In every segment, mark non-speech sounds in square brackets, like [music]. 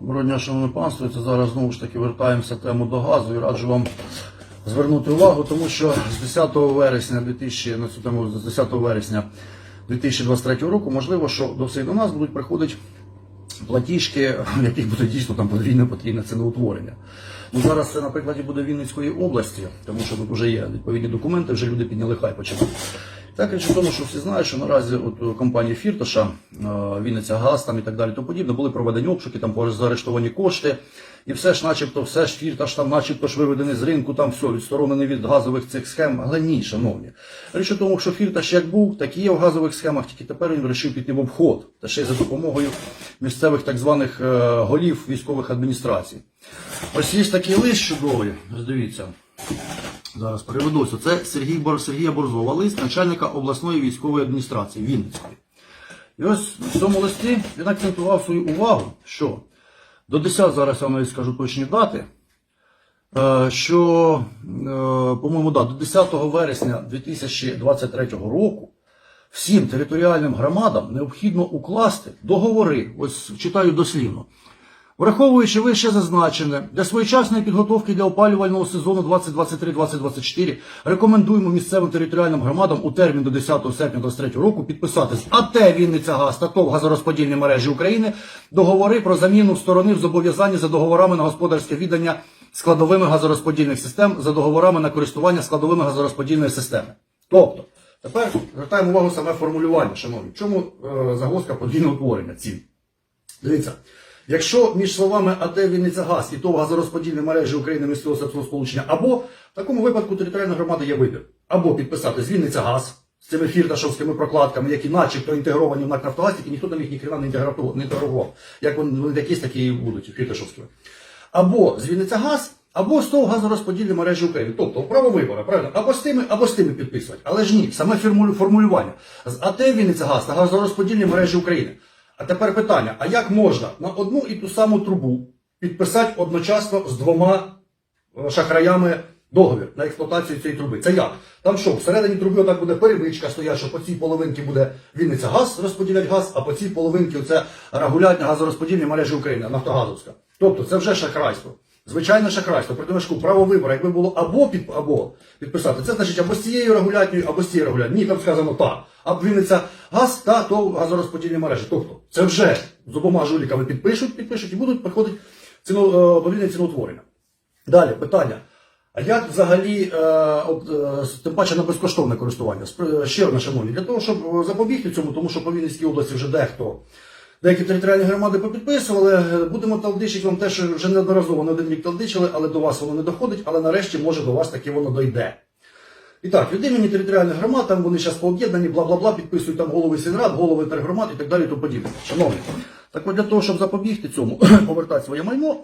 Доброго шановне панство. Це зараз знову ж таки вертаємося тему до газу і раджу вам звернути увагу, тому що з 10 вересня 2000, на цю тему з 10 вересня 2023 року можливо, що до всіх до нас будуть приходити платіжки, в яких буде дійсно там подвійне потрібне ціноутворення. Ну зараз це на прикладі буде Вінницької області, тому що тут вже є відповідні документи, вже люди підняли хай почали. Так річ у тому, що всі знають, що наразі от компанії Фірташа, е, Вінниця Газ там і так далі, то подібне, були проведені обшуки, там заарештовані кошти, і все ж, начебто, все ж Фірташ там, начебто ж виведений з ринку, там все відсторонений від газових цих схем. Але ні, шановні. Річ у тому, що Фірташ як був, так і є в газових схемах, тільки тепер він вирішив піти в обход, та ще й за допомогою місцевих так званих е, голів військових адміністрацій. Ось є такий лист чудовий, дивіться. Зараз переведуся. Це Сергій Бор... Сергія Борзова, лист начальника обласної військової адміністрації Вінницької. І ось в цьому листі він акцентував свою увагу, що до 10 зараз я вам скажу точні дати, е, що, е, по-моєму, да, до 10 вересня 2023 року всім територіальним громадам необхідно укласти договори, ось читаю дослівно. Враховуючи вище зазначене, для своєчасної підготовки для опалювального сезону 2023-2024 рекомендуємо місцевим територіальним громадам у термін до 10 серпня 2023 року підписати з АТ Вінниця Газ та ТОВ газорозподільні мережі України договори про заміну сторони в зобов'язанні за договорами на господарське віддання складовими газорозподільних систем за договорами на користування складовими газорозподільної системи. Тобто, тепер звертаємо увагу саме формулювання, шановні. Чому е, загвоздка подвійного утворення цін? Дивіться. Якщо між словами АТ Вінниця Газ і ТОВ газорозподільні мережі України місцевого сполучення, або в такому випадку територіальна громада є вибір, або підписати з Вінниця Газ з цими фірташовськими прокладками, які начебто інтегровані в НАК «Нафтогаз», тільки ніхто там їх ні хрена не інтегрував. Як вони, якісь такі і будуть фірташовськими. Або з Вінниця Газ, або з ТОВ газорозподільні мережі України. Тобто право вибору, правильно? Або з тими, або з тими підписувати. Але ж ні, саме формулювання. З АТ Вінниця Газ та газорозподільні мережі України. А тепер питання: а як можна на одну і ту саму трубу підписати одночасно з двома е, шахраями договір на експлуатацію цієї труби? Це як? Там що, всередині труби отак буде перевичка стоять, що по цій половинці буде Вінниця газ розподілять газ, а по цій половинці це регулятні газорозподільні мережі України, Нафтогазовська. Тобто це вже шахрайство. Звичайне шахрайство, при тому, право вибору, якби було або під або підписати, це значить або з цією регулятною, або з цією регулятною. Ні, там сказано так. Або Вінниця газ та то газорозподільні мережі. Тобто це вже з обома жуліками підпишуть, підпишуть і будуть приходити ціно, е, повільне ціноутворення. Далі питання. А як взагалі, е, е, тим паче на безкоштовне користування? Ще одне, шановні, для того, щоб запобігти цьому, тому що по Вінницькій області вже дехто, деякі територіальні громади попідписували, будемо талдичити вам те, що вже неодноразово на один рік талдичили, але до вас воно не доходить, але нарешті може до вас таки воно дойде. І так, від імені територіальних громад, там вони зараз пооб'єднані, бла-бла-бла, підписують там голови сільрад, голови тергромад і так далі, тому подібне. Шановні, так от для того, щоб запобігти цьому, [clears throat] повертати своє майно,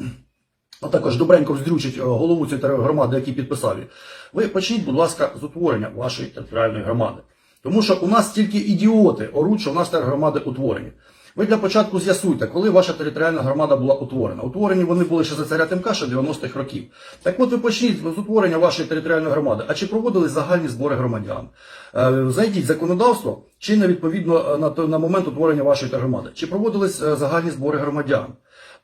а також добренько вздрючить е, голову цієї громади, який підписав ви почніть, будь ласка, з утворення вашої територіальної громади. Тому що у нас тільки ідіоти оруть, що у нас громади утворені. Ви для початку з'ясуйте, коли ваша територіальна громада була утворена. Утворені вони були ще за царя Тимка ще 90-х років. Так от ви почніть з утворення вашої територіальної громади. А чи проводились загальні збори громадян? Е, Зайдіть законодавство, чи не відповідно е, на, на момент утворення вашої громади. Чи проводились е, загальні збори громадян?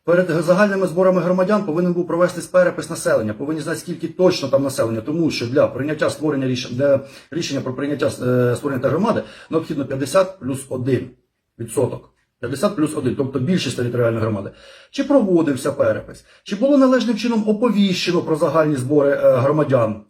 Перед загальними зборами громадян повинен був провестись перепис населення, повинні знати, скільки точно там населення, тому що для прийняття створення рішення, для рішення про прийняття створення та громади необхідно 50 плюс 1 відсоток. 50 плюс 1, тобто більшість територіальної громади. Чи проводився перепис? Чи було належним чином оповіщено про загальні збори е, громадян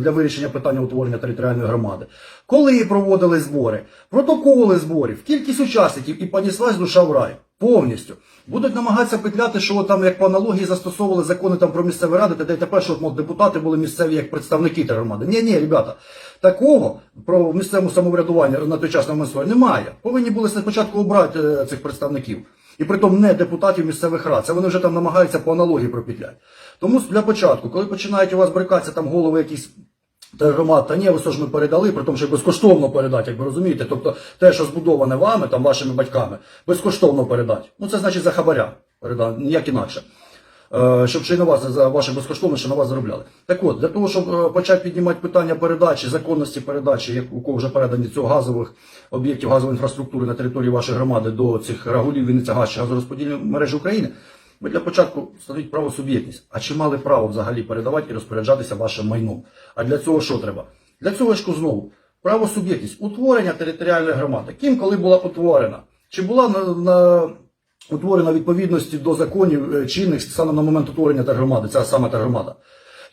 для вирішення питання утворення територіальної громади? Коли проводили збори? Протоколи зборів, кількість учасників і понеслась душа в рай. Повністю. Будуть намагатися петляти, що там як по аналогії застосовували закони там про місцеві ради, та де тепер, що мов, депутати були місцеві як представники та громади. Ні, ні, ребята, такого про місцевому самоврядування на той час на немає. Повинні були спочатку обрати е, цих представників. І притом не депутатів місцевих рад. Це вони вже там намагаються по аналогії пропідляти. Тому для початку, коли починають у вас брикатися там голови якісь та громад, та ні, ви все ж ми передали, при тому, що безкоштовно передати, як ви розумієте. Тобто те, що збудоване вами, там вашими батьками, безкоштовно передати. Ну це значить за хабаря передати, ніяк інакше. Е, Щоб ще й на вас за ваше на вас заробляли. Так от, для того, щоб е, почати піднімати питання передачі, законності передачі, як у кого вже передані цього газових об'єктів газової інфраструктури на території вашої громади до цих рагулів Вінниця Газ чи газорозподільної мережі України, Ми для початку становить правосуб'єктність. А чи мали право взагалі передавати і розпоряджатися вашим майном? А для цього що треба? Для цього ж знову правосуб'єктність, утворення територіальної громади. Ким коли була утворена? Чи була на, на утворена відповідності до законів е, чинних саме на момент утворення та громади, ця саме та громада?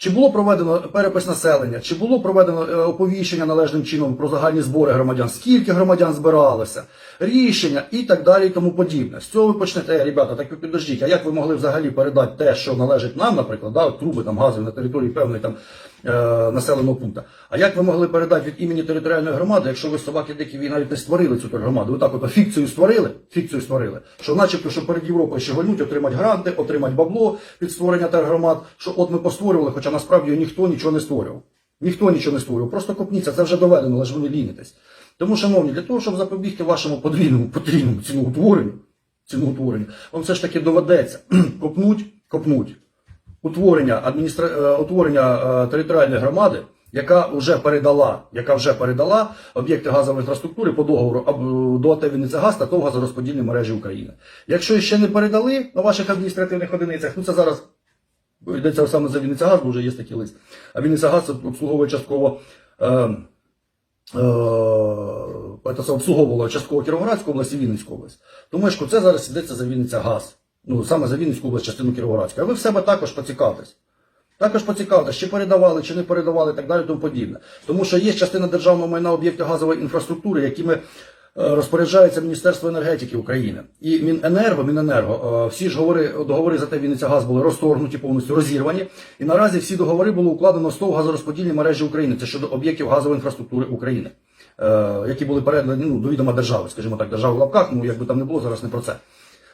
Чи було проведено перепис населення, чи було проведено е, оповіщення належним чином про загальні збори громадян, скільки громадян збиралося, рішення і так далі, і тому подібне. З цього ви почнете, е, ребята, так ви підождіть, а як ви могли взагалі передати те, що належить нам, наприклад, да, труби там газові на території певної там населеного пункту? А як ви могли передати від імені територіальної громади, якщо ви собаки дикі ви навіть не створили цю громаду? Ви так от фікцію створили, фікцію створили, що начебто, що перед Європою ще гольнуть, отримати гранти, отримати бабло під створення тергромад, що от ми постворювали, хоча насправді ніхто нічого не створював. Ніхто нічого не створював. Просто копніться, це вже доведено, але ж ви не лінитесь. Тому, шановні, для того, щоб запобігти вашому подвійному потрійному ціноутворенню, ціноутворенню, вам все ж таки доведеться [clears throat] копнуть, копнуть утворення, адміністра... е, утворення е, територіальної громади, яка вже передала, яка вже передала об'єкти газової інфраструктури по договору до АТ «Вінницягаз» та ТОВ газорозподільні мережі України. Якщо ще не передали на ваших адміністративних одиницях, ну це зараз йдеться саме за Вінницягаз, бо вже є такий лист. А Вінницягаз обслуговує частково. Е, е, це обслуговувала частково Кіровоградську область і Вінницьку область. Тому що це зараз йдеться за Вінниця газ. Ну, саме за Вінницьку область, частину Кіровоградську. А ви в себе також поцікавтесь. Також поцікавтесь, чи передавали, чи не передавали, і так далі, тому подібне. Тому що є частина державного майна об'єктів газової інфраструктури, якими е, розпоряджається Міністерство енергетики України. І Міненерго, Міненерго, е, всі ж говори, договори за те Вінниця газ були розторгнуті, повністю розірвані. І наразі всі договори було укладено з ТОВ газорозподільні мережі України. Це щодо об'єктів газової інфраструктури України, е, які були передані ну, до відома держави, скажімо так, держави в лапках, ну якби там не було, зараз не про це.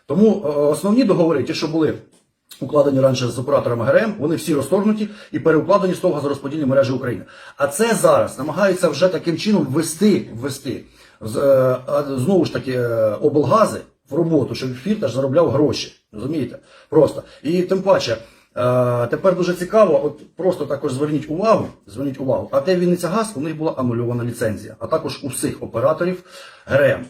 Тому е, основні договори, ті, що були укладені раніше з операторами ГРМ, вони всі розторгнуті і переукладені з того газорозподільні мережі України. А це зараз намагаються вже таким чином ввести, ввести е, знову ж таки е, облгази в роботу, щоб фірташ заробляв гроші. Розумієте? Просто. І тим паче. Тепер дуже цікаво, от просто також зверніть увагу, зверніть увагу, а де Вінниця газ, у них була анульована ліцензія, а також у всіх операторів ГРМ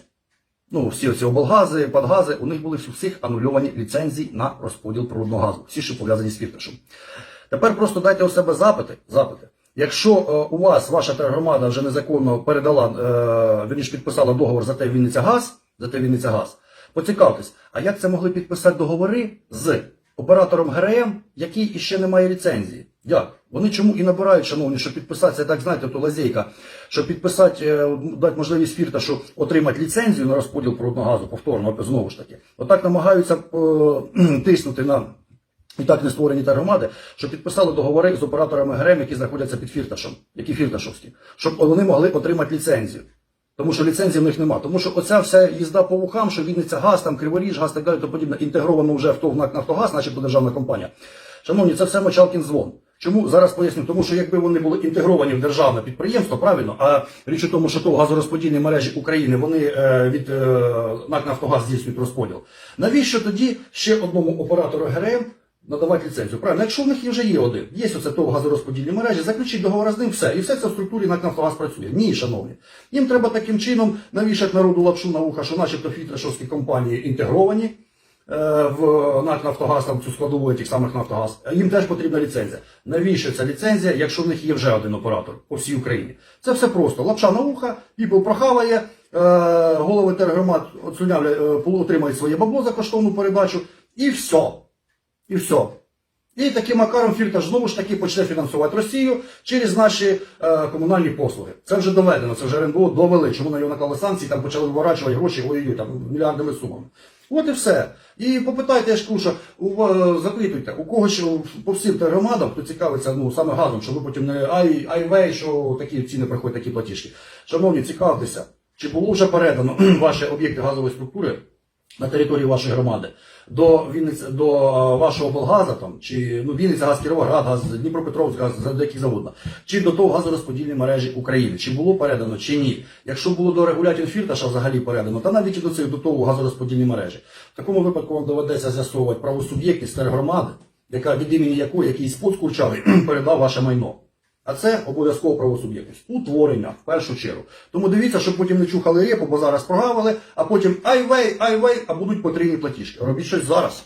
ну, всі ці облгази, подгази, у них були всіх анульовані ліцензії на розподіл природного газу, всі, що пов'язані з фірташем. Тепер просто дайте у себе запити. запити. Якщо е, у вас ваша тергромада вже незаконно передала, е, верніше підписала договор за те Вінниця газ, за те Вінниця газ, поцікавтесь, а як це могли підписати договори з оператором ГРМ, який іще не має ліцензії? Як? Вони чому і набирають, шановні, щоб підписатися, так знаєте, то лазейка, щоб підписати, е, дати можливість фірташу отримати ліцензію на розподіл природного газу, повторно, знову ж таки. Отак намагаються е, [clears throat] тиснути на і так не створені та громади, що підписали договори з операторами ГРМ, які знаходяться під фірташем, які фірташовські, щоб вони могли отримати ліцензію. Тому що ліцензії в них нема. Тому що оця вся їзда по вухам, що Вінниця газ, там Криворіж, газ так далі, то подібне, інтегровано вже в ТОВ «НАК Нафтогаз, начебто державна компанія. Шановні, це все мочалкін дзвон. Чому зараз поясню? Тому що якби вони були інтегровані в державне підприємство, правильно, а річ у тому, що то газорозподільні мережі України вони е, від е, НАК Нафтогаз здійснюють розподіл. Навіщо тоді ще одному оператору ГРМ надавати ліцензію? Правильно, якщо в них вже є один, є оце то газорозподільні мережі, заключіть договор з ним, все, і все це в структурі НАК Нафтогаз працює. Ні, шановні. Їм треба таким чином навішати народу лапшу на вуха, що начебто фітрашовські компанії інтегровані в НАК Нафтогаз, там цю складову тих самих Нафтогаз, їм теж потрібна ліцензія. Навіщо ця ліцензія, якщо в них є вже один оператор по всій Україні? Це все просто. Лапша на вуха, піпл прохаває, е, голови тергромад е, отримають своє бабло за коштовну передачу, і все. І все. І таким макаром фірташ знову ж таки почне фінансувати Росію через наші е, комунальні послуги. Це вже доведено, це вже РНБО довели, чому на нього наклали санкції, там почали виворачувати гроші ой, там мільярдними сумами. От і все. І попитайте, я ж кажу, що ва- запитуйте, у кого що по всім громадам, хто цікавиться ну, саме газом, щоб ви потім не ай, айвей, що такі ціни приходять, такі платіжки. Шановні, цікавтеся, чи було вже передано [clears throat] ваші об'єкти газової структури на території вашої громади до Вінниці, до вашого облгаза там, чи ну, Вінниця, газ, Кіровоград, газ, Дніпропетровськ, газ, за яких завгодно, чи до того газорозподільні мережі України, чи було передано, чи ні. Якщо було до регулятів фірташа взагалі передано, та навіть і до цих до того газорозподільні мережі. В такому випадку вам доведеться з'ясовувати правосуб'єктність тергромади, яка від імені якої якийсь спот курчавий [clears throat] передав ваше майно. А це обов'язково правосуб'єктність. Утворення в першу чергу. Тому дивіться, щоб потім не чухали репу, бо зараз прогавили, а потім айвей, айвей, а будуть потрібні платіжки. Робіть щось зараз.